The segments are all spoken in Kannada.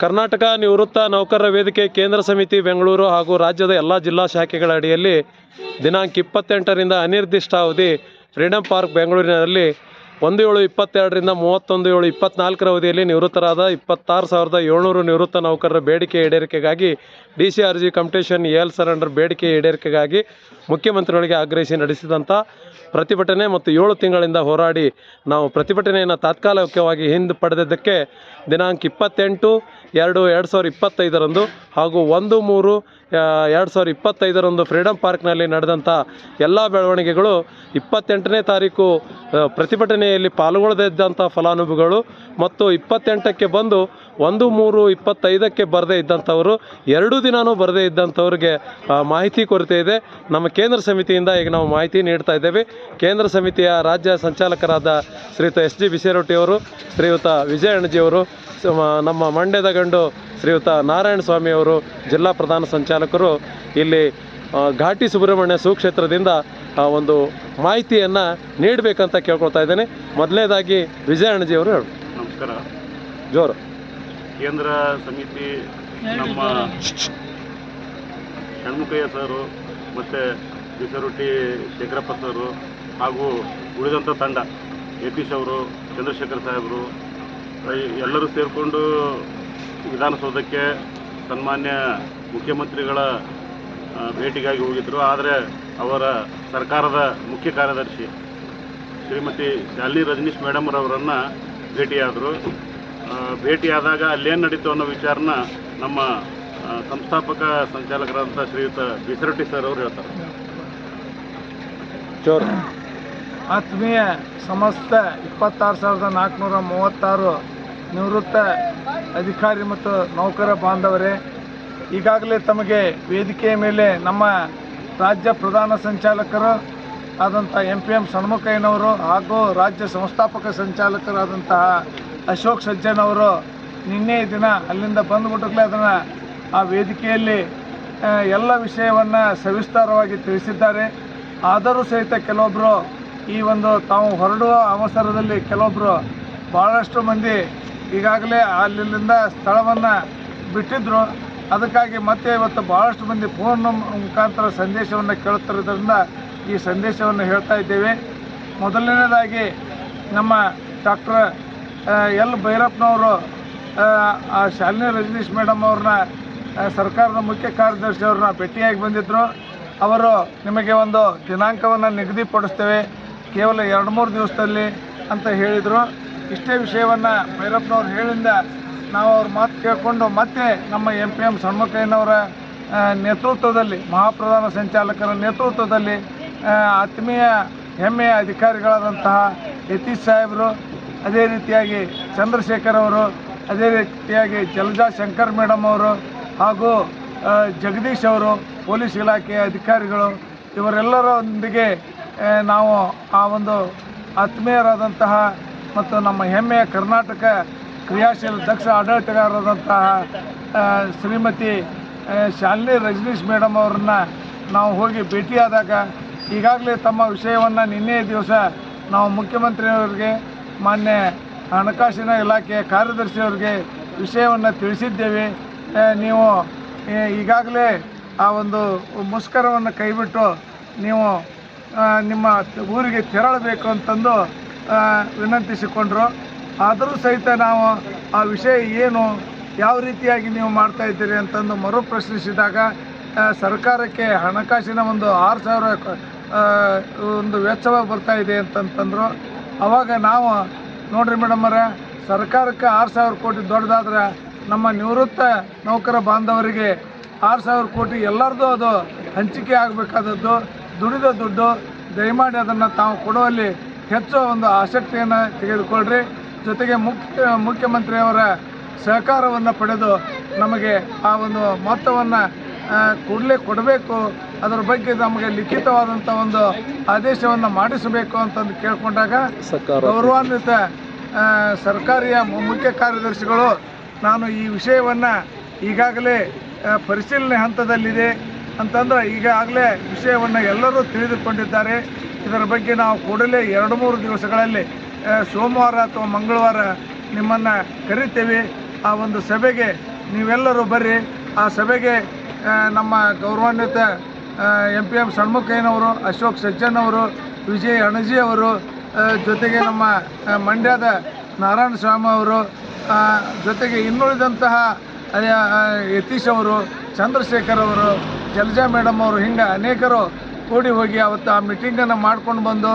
ಕರ್ನಾಟಕ ನಿವೃತ್ತ ನೌಕರರ ವೇದಿಕೆ ಕೇಂದ್ರ ಸಮಿತಿ ಬೆಂಗಳೂರು ಹಾಗೂ ರಾಜ್ಯದ ಎಲ್ಲ ಜಿಲ್ಲಾ ಶಾಖೆಗಳ ಅಡಿಯಲ್ಲಿ ದಿನಾಂಕ ಇಪ್ಪತ್ತೆಂಟರಿಂದ ಅನಿರ್ದಿಷ್ಟ ಅವಧಿ ಫ್ರೀಡಮ್ ಪಾರ್ಕ್ ಬೆಂಗಳೂರಿನಲ್ಲಿ ಒಂದು ಏಳು ಇಪ್ಪತ್ತೆರಡರಿಂದ ಮೂವತ್ತೊಂದು ಏಳು ಇಪ್ಪತ್ನಾಲ್ಕರ ಅವಧಿಯಲ್ಲಿ ನಿವೃತ್ತರಾದ ಇಪ್ಪತ್ತಾರು ಸಾವಿರದ ಏಳ್ನೂರು ನಿವೃತ್ತ ನೌಕರರ ಬೇಡಿಕೆ ಈಡೇರಿಕೆಗಾಗಿ D C R G commutation EL surrender ಬೇಡಿಕೆ ಈಡೇರಿಕೆಗಾಗಿ ಮುಖ್ಯಮಂತ್ರಿಗಳಿಗೆ ಆಗ್ರಹಿಸಿ ನಡೆಸಿದಂಥ ಪ್ರತಿಭಟನೆ ಮತ್ತು ಏಳು ತಿಂಗಳಿಂದ ಹೋರಾಡಿ ನಾವು ಪ್ರತಿಭಟನೆಯನ್ನು ತಾತ್ಕಾಲಿಕವಾಗಿ ಹಿಂದೆ ಪಡೆದಿದ್ದಕ್ಕೆ ದಿನಾಂಕ ಇಪ್ಪತ್ತೆಂಟು, ಎರಡು ಎರಡು ಸಾವಿರದ ಇಪ್ಪತ್ತೈದರಂದು ಹಾಗೂ ಒಂದು, ಮೂರು ಎರಡು ಸಾವಿರದ ಇಪ್ಪತ್ತೈದರಂದು ಫ್ರೀಡಮ್ ಪಾರ್ಕ್ನಲ್ಲಿ ನಡೆದಂಥ ಎಲ್ಲ ಬೆಳವಣಿಗೆಗಳು ಇಪ್ಪತ್ತೆಂಟನೇ ತಾರೀಕು ಪ್ರತಿಭಟನೆಯಲ್ಲಿ ಪಾಲ್ಗೊಳ್ಳದೇ ಇದ್ದಂಥ ಫಲಾನುಭವಿಗಳು ಮತ್ತು ಇಪ್ಪತ್ತೆಂಟಕ್ಕೆ ಬಂದು ಒಂದು ಮೂರು ಇಪ್ಪತ್ತೈದಕ್ಕೆ ಬರದೇ ಇದ್ದಂಥವರು, ಎರಡು ದಿನವೂ ಬರದೇ ಇದ್ದಂಥವ್ರಿಗೆ ಮಾಹಿತಿ ಕೊರತೆ ಇದೆ. ನಮ್ಮ ಕೇಂದ್ರ ಸಮಿತಿಯಿಂದ ಈಗ ನಾವು ಮಾಹಿತಿ ನೀಡ್ತಾ ಇದ್ದೇವೆ. ಕೇಂದ್ರ ಸಮಿತಿಯ ರಾಜ್ಯ ಸಂಚಾಲಕರಾದ ಶ್ರೀಯುತ ಎಸ್ ಜಿ ಬಿಸೇರೊಟ್ಟಿಯವರು ಶ್ರೀಯುತ ವಿಜಯ ಅಣಜಿಯವರು ನಮ್ಮ ಮಂಡ್ಯದ ಗಂಡು ಶ್ರೀಯುತ ನಾರಾಯಣ ಸ್ವಾಮಿಯವರು ಜಿಲ್ಲಾ ಪ್ರಧಾನ ಸಂಚಾಲಕರು ಇಲ್ಲಿ ಘಾಟಿ ಸುಬ್ರಹ್ಮಣ್ಯ ಸುಕ್ಷೇತ್ರದಿಂದ ಒಂದು ಮಾಹಿತಿಯನ್ನು ನೀಡಬೇಕಂತ ಕೇಳ್ಕೊಳ್ತಾ ಇದ್ದೇನೆ. ಮೊದಲನೇದಾಗಿ ವಿಜಯ ಅವರು ಹೇಳು. ನಮಸ್ಕಾರ. ಜೋರು. ಕೇಂದ್ರ ಸಮಿತಿ ನಮ್ಮ ಷಣ್ಮುಖಯ್ಯ ಸರು ಮತ್ತು ಬಿಸರೊಟ್ಟಿ ಶೇಖರಪ್ಪ ಸರು ಹಾಗೂ ಉಳಿದಂಥ ತಂಡ ಯತೀಶ್ ಅವರು ಚಂದ್ರಶೇಖರ್ ಸಾಹೇಬರು ಎಲ್ಲರೂ ಸೇರಿಕೊಂಡು ವಿಧಾನಸೌಧಕ್ಕೆ ಸನ್ಮಾನ್ಯ ಮುಖ್ಯಮಂತ್ರಿಗಳ ಭೇಟಿಗಾಗಿ ಹೋಗಿದ್ದರು ಆದರೆ ಅವರ ಸರ್ಕಾರದ ಮುಖ್ಯ ಕಾರ್ಯದರ್ಶಿ ಶ್ರೀಮತಿ ಶಾಲಿನಿ ರಜನೀಶ್ ಮೇಡಮ್ರವರನ್ನು ಭೇಟಿಯಾದರು. ಆ, ಭೇಟಿಯಾದಾಗ ಅಲ್ಲೇನು ನಡೀತು ಅನ್ನೋ ವಿಚಾರನ ನಮ್ಮ ಸಂಸ್ಥಾಪಕ ಸಂಚಾಲಕರಾದಂಥ ಶ್ರೀಯುತ ಬಿಸರಟ್ಟಿ ಸರ್ ಅವರು ಹೇಳ್ತಾರೆ. ಚೋರ್. ಆತ್ಮೀಯ ಸಮಸ್ತ ಇಪ್ಪತ್ತಾರು ಸಾವಿರದ ನಾಲ್ಕುನೂರ ಮೂವತ್ತಾರು ನಿವೃತ್ತ ಅಧಿಕಾರಿ ಮತ್ತು ನೌಕರ ಬಾಂಧವರೇ ಈಗಾಗಲೇ ತಮಗೆ ವೇದಿಕೆಯ ಮೇಲೆ ನಮ್ಮ ರಾಜ್ಯ ಪ್ರಧಾನ ಸಂಚಾಲಕರು ಆದಂಥ ಎಂ ಪಿ ಎಂ ಷಣ್ಮುಖಯ್ಯನವರು ಹಾಗೂ ರಾಜ್ಯ ಸಂಸ್ಥಾಪಕ ಸಂಚಾಲಕರಾದಂತಹ ಅಶೋಕ್ ಸಜ್ಜನವರು ನಿನ್ನೆ ದಿನ ಅಲ್ಲಿಂದ ಬಂದುಬಿಟ್ಟಲೇ ಅದನ್ನು ಆ ವೇದಿಕೆಯಲ್ಲಿ ಎಲ್ಲ ವಿಷಯವನ್ನು ಸವಿಸ್ತಾರವಾಗಿ ತಿಳಿಸಿದ್ದಾರೆ. ಆದರೂ ಸಹಿತ ಕೆಲವೊಬ್ಬರು ಈ ಒಂದು ತಾವು ಹೊರಡುವ ಅವಸರದಲ್ಲಿ ಕೆಲವೊಬ್ಬರು ಭಾಳಷ್ಟು ಮಂದಿ ಈಗಾಗಲೇ ಅಲ್ಲಿಂದ ಸ್ಥಳವನ್ನು ಬಿಟ್ಟಿದ್ದರು ಅದಕ್ಕಾಗಿ ಮತ್ತೆ ಇವತ್ತು ಭಾಳಷ್ಟು ಮಂದಿ ಫೋನ್ ಮುಖಾಂತರ ಸಂದೇಶವನ್ನು ಕೇಳುತ್ತಿರೋದ್ರಿಂದ ಈ ಸಂದೇಶವನ್ನು ಹೇಳ್ತಾ ಇದ್ದೇವೆ. ಮೊದಲನೇದಾಗಿ ನಮ್ಮ ಡಾಕ್ಟರ್ ಎಲ್ ಭೈರಪ್ಪನವರು ಶಾಲಿನಿ ರಜನೀಶ್ ಮೇಡಮ್ ಅವ್ರನ್ನ ಸರ್ಕಾರದ ಮುಖ್ಯ ಕಾರ್ಯದರ್ಶಿ ಅವ್ರನ್ನ ಭೇಟಿಯಾಗಿ ಬಂದಿದ್ದರು ಅವರು ನಿಮಗೆ ಒಂದು ದಿನಾಂಕವನ್ನು ನಿಗದಿಪಡಿಸ್ತೇವೆ. ಕೇವಲ ಎರಡು ಮೂರು ದಿವಸದಲ್ಲಿ ಅಂತ ಹೇಳಿದರು. ಇಷ್ಟೇ ವಿಷಯವನ್ನು ಭೈರಪ್ಪನವ್ರು ಹೇಳಿಂದ ನಾವು ಅವ್ರ ಮಾತು ಕೇಳಿಕೊಂಡು ಮತ್ತೆ ನಮ್ಮ ಎಂ ಪಿ ಎಂ ಷಣ್ಮುಖಯ್ಯನವರ ನೇತೃತ್ವದಲ್ಲಿ, ಮಹಾಪ್ರಧಾನ ಸಂಚಾಲಕರ ನೇತೃತ್ವದಲ್ಲಿ ಆತ್ಮೀಯ ಹೆಮ್ಮೆಯ ಅಧಿಕಾರಿಗಳಾದಂತಹ ಯತೀಶ್ ಸಾಹೇಬರು, ಅದೇ ರೀತಿಯಾಗಿ ಚಂದ್ರಶೇಖರ್ ಅವರು, ಅದೇ ರೀತಿಯಾಗಿ ಜಲಜಾ ಶಂಕರ್ ಮೇಡಮ್ ಅವರು ಹಾಗೂ ಜಗದೀಶ್ ಅವರು, ಪೊಲೀಸ್ ಇಲಾಖೆಯ ಅಧಿಕಾರಿಗಳು, ಇವರೆಲ್ಲರೊಂದಿಗೆ ನಾವು ಆ ಒಂದು ಆತ್ಮೀಯರಾದಂತಹ ಮತ್ತು ನಮ್ಮ ಹೆಮ್ಮೆಯ ಕರ್ನಾಟಕ ಕ್ರಿಯಾಶೀಲ ದಕ್ಷ ಆಡಳಿತಗಾರರಾದಂತಹ ಶ್ರೀಮತಿ ಶಾಲಿನಿ ರಜನೀಶ್ ಮೇಡಮ್ ಅವರನ್ನು ನಾವು ಹೋಗಿ ಭೇಟಿಯಾದಾಗ ಈಗಾಗಲೇ ತಮ್ಮ ವಿಷಯವನ್ನು ನಿನ್ನೆ ದಿವಸ ನಾವು ಮುಖ್ಯಮಂತ್ರಿಯವರಿಗೆ, ಮಾನ್ಯ ಹಣಕಾಸಿನ ಇಲಾಖೆಯ ಕಾರ್ಯದರ್ಶಿಯವರಿಗೆ ವಿಷಯವನ್ನು ತಿಳಿಸಿದ್ದೇವೆ. ನೀವು ಈಗಾಗಲೇ ಆ ಒಂದು ಮುಷ್ಕರವನ್ನು ಕೈಬಿಟ್ಟು ನೀವು ನಿಮ್ಮ ಊರಿಗೆ ತೆರಳಬೇಕು ಅಂತಂದು ವಿನಂತಿಸಿಕೊಂಡ್ರು. ಆದರೂ ಸಹಿತ ನಾವು ಆ ವಿಷಯ ಏನು, ಯಾವ ರೀತಿಯಾಗಿ ನೀವು ಮಾಡ್ತಾ ಇದ್ದೀರಿ ಅಂತಂದು ಮರು ಪ್ರಶ್ನಿಸಿದಾಗ ಸರ್ಕಾರಕ್ಕೆ ಹಣಕಾಸಿನ ಒಂದು ಆರು ಸಾವಿರ ಒಂದು ವೆಚ್ಚವ ಬರ್ತಾ ಇದೆ ಅಂತಂತಂದರು, ಅವಾಗ ನಾವು, ನೋಡ್ರಿ ಮೇಡಮರ ಸರ್ಕಾರಕ್ಕೆ ಆರು ಸಾವಿರ ಕೋಟಿ ದೊಡ್ಡದಾದ್ರೆ ನಮ್ಮ ನಿವೃತ್ತ ನೌಕರ ಬಾಂಧವರಿಗೆ ಆರು ಸಾವಿರ ಕೋಟಿ ಎಲ್ಲರದ್ದು ಅದು ಹಂಚಿಕೆ ಆಗಬೇಕಾದದ್ದು, ದುಡಿದ ದುಡ್ಡು, ದಯಮಾಡಿ ಅದನ್ನು ತಾವು ಕೊಡುವಲ್ಲಿ ಹೆಚ್ಚು ಒಂದು ಆಸಕ್ತಿಯನ್ನು ತೆಗೆದುಕೊಳ್ಳ್ರಿ ಜೊತೆಗೆ ಮುಖ್ಯ ಮುಖ್ಯಮಂತ್ರಿಯವರ ಸಹಕಾರವನ್ನು ಪಡೆದು ನಮಗೆ ಆ ಒಂದು ಮೊತ್ತವನ್ನು ಕೂಡಲೇ ಕೊಡಬೇಕು. ಅದರ ಬಗ್ಗೆ ನಮಗೆ ಲಿಖಿತವಾದಂಥ ಒಂದು ಆದೇಶವನ್ನು ಮಾಡಿಸಬೇಕು ಅಂತಂದು ಕೇಳಿಕೊಂಡಾಗ ಗೌರವಾನ್ವಿತ ಸರ್ಕಾರಿಯ ಮುಖ್ಯ ಕಾರ್ಯದರ್ಶಿಗಳು ನಾನು ಈ ವಿಷಯವನ್ನು ಈಗಾಗಲೇ ಪರಿಶೀಲನೆ ಹಂತದಲ್ಲಿದೆ ಅಂತಂದ್ರೆ ಈಗಾಗಲೇ ವಿಷಯವನ್ನು ಎಲ್ಲರೂ ತಿಳಿದುಕೊಂಡಿದ್ದಾರೆ. ಇದರ ಬಗ್ಗೆ ನಾವು ಕೂಡಲೇ ಎರಡು ಮೂರು ದಿವಸಗಳಲ್ಲಿ ಸೋಮವಾರ ಅಥವಾ ಮಂಗಳವಾರ ನಿಮ್ಮನ್ನು ಕರಿತೇವೆ. ಆ ಒಂದು ಸಭೆಗೆ ನೀವೆಲ್ಲರೂ ಬರ್ರಿ. ಆ ಸಭೆಗೆ ನಮ್ಮ ಗೌರವಾನ್ವಿತ ಎಂ ಪಿ ಎಂ ಷಣ್ಮುಖಯ್ಯನವರು ಅಶೋಕ್ ಸಜ್ಜನ್ ಅವರು ವಿಜಯ್ ಅಣಜಿ ಅವರು ಜೊತೆಗೆ ನಮ್ಮ ಮಂಡ್ಯದ ನಾರಾಯಣ ಸ್ವಾಮಿ ಅವರು ಜೊತೆಗೆ ಇನ್ನುಳಿದಂತಹ ಯತೀಶ್ ಅವರು, ಚಂದ್ರಶೇಖರ್ ಅವರು, ಜಲಜಾ ಮೇಡಮ್ ಅವರು, ಹಿಂಗೆ ಅನೇಕರು ಕೂಡಿ ಹೋಗಿ ಅವತ್ತು ಆ ಮೀಟಿಂಗನ್ನು ಮಾಡ್ಕೊಂಡು ಬಂದು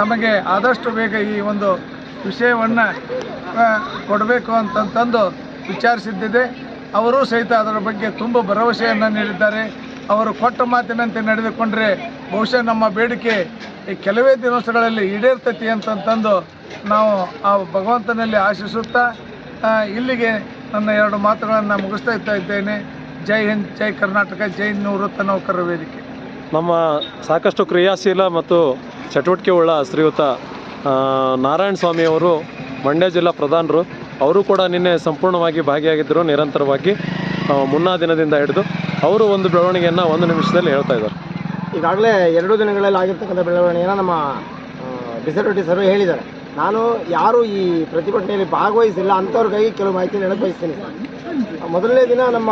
ತಮಗೆ ಆದಷ್ಟು ಬೇಗ ಈ ಒಂದು ವಿಷಯವನ್ನು ಕೊಡಬೇಕು ಅಂತಂತಂದು ವಿಚಾರಿಸಿದ್ದಿದೆ. ಅವರು ಸಹಿತ ಅದರ ಬಗ್ಗೆ ತುಂಬ ಭರವಸೆಯನ್ನು ನೀಡಿದ್ದಾರೆ. ಅವರು ಕೊಟ್ಟ ಮಾತಿನಂತೆ ನಡೆದುಕೊಂಡರೆ ಬಹುಶಃ ನಮ್ಮ ಬೇಡಿಕೆ ಈ ಕೆಲವೇ ದಿವಸಗಳಲ್ಲಿ ಈಡೇರ್ತತಿ ಅಂತಂತಂದು ನಾವು ಆ ಭಗವಂತನಲ್ಲಿ ಆಶಿಸುತ್ತಾ ಇಲ್ಲಿಗೆ ನನ್ನ ಎರಡು ಮಾತುಗಳನ್ನು ಮುಗಿಸ್ತಾ ಇರ್ತಾ ಇದ್ದೇನೆ. ಜೈ ಹಿಂದ್, ಜೈ ಕರ್ನಾಟಕ, ಜೈ ನಿವೃತ್ತ ನೌಕರರ ವೇದಿಕೆ. ನಮ್ಮ ಸಾಕಷ್ಟು ಕ್ರಿಯಾಶೀಲ ಮತ್ತು ಚಟುವಟಿಕೆ ಉಳ್ಳ ಶ್ರೀಯುತ ನಾರಾಯಣ ಸ್ವಾಮಿ ಅವರು ಮಂಡ್ಯ ಜಿಲ್ಲಾ ಪ್ರಧಾನರು. ಅವರು ಕೂಡ ನಿನ್ನೆ ಸಂಪೂರ್ಣವಾಗಿ ಭಾಗಿಯಾಗಿದ್ದರು, ನಿರಂತರವಾಗಿ ಮುನ್ನಾ ದಿನದಿಂದ ಹಿಡಿದು. ಅವರು ಒಂದು ಬೆಳವಣಿಗೆಯನ್ನು ಒಂದು ನಿಮಿಷದಲ್ಲಿ ಹೇಳ್ತಾ ಇದ್ದಾರೆ. ಈಗಾಗಲೇ ಎರಡು ದಿನಗಳಲ್ಲಿ ಆಗಿರ್ತಕ್ಕಂಥ ಬೆಳವಣಿಗೆಯನ್ನು ನಮ್ಮ ಬಿಸರೊಟ್ಟಿ ಸರ್ವೆ ಹೇಳಿದ್ದಾರೆ. ನಾನು ಯಾರು ಈ ಪ್ರತಿಭಟನೆಯಲ್ಲಿ ಭಾಗವಹಿಸಿಲ್ಲ ಅಂಥವ್ರಿಗಾಗಿ ಕೆಲವು ಮಾಹಿತಿ ಹೇಳಕ್ಕೆ ಬಯಸ್ತೀನಿ ಸರ್. ಮೊದಲನೇ ದಿನ ನಮ್ಮ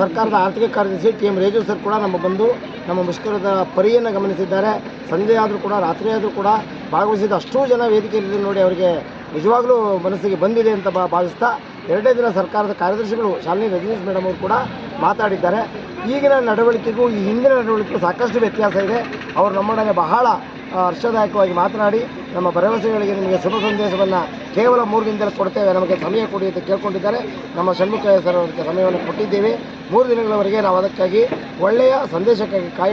ಸರ್ಕಾರದ ಆರ್ಥಿಕ ಕಾರ್ಯದರ್ಶಿ ಟಿ ಎಂ ರೇಜು ಸರ್ ಕೂಡ ನಮ್ಮ ಬಂದು ನಮ್ಮ ಮುಷ್ಕರದ ಪರಿಯನ್ನು ಗಮನಿಸಿದ್ದಾರೆ. ಸಂಜೆ ಆದರೂ ಕೂಡ, ರಾತ್ರಿ ಆದರೂ ಕೂಡ ಭಾಗವಹಿಸಿದ ಅಷ್ಟೂ ಜನ ವೇದಿಕೆಯಲ್ಲಿ ನೋಡಿ ಅವರಿಗೆ ನಿಜವಾಗ್ಲೂ ಮನಸ್ಸಿಗೆ ಬಂದಿದೆ ಅಂತ ಭಾವಿಸ್ತಾ ಎರಡನೇ ದಿನ ಸರ್ಕಾರದ ಕಾರ್ಯದರ್ಶಿಗಳು ಶಾಲಿನಿ ರಜನೀಶ್ ಮೇಡಮ್ ಅವರು ಕೂಡ ಮಾತಾಡಿದ್ದಾರೆ. ಈಗಿನ ನಡವಳಿಕೆಗೂ, ಈ ಹಿಂದಿನ ನಡವಳಿಕೆಗೂ ಸಾಕಷ್ಟು ವ್ಯತ್ಯಾಸ ಇದೆ. ಅವರು ನಮ್ಮೊಡನೆ ಬಹಳ ಹರ್ಷದಾಯಕವಾಗಿ ಮಾತನಾಡಿ ನಮ್ಮ ಭರವಸೆಗಳಿಗೆ ನಿಮಗೆ ಶುಭ ಸಂದೇಶವನ್ನು ಕೇವಲ ಮೂರು ದಿನದಲ್ಲಿ ಕೊಡ್ತೇವೆ. ನಮಗೆ ಸಮಯ ಕೊಡಿ ಅಂತ ಕೇಳ್ಕೊಂಡಿದ್ದಾರೆ. ನಮ್ಮ ಷಣ್ಮುಖ ಸರ್ ಅವರಿಗೆ ಸಮಯವನ್ನು ಕೊಟ್ಟಿದ್ದೇವೆ. ಮೂರು ದಿನಗಳವರೆಗೆ ನಾವು ಅದಕ್ಕಾಗಿ ಒಳ್ಳೆಯ ಸಂದೇಶಕ್ಕಾಗಿ ಕಾಯಿ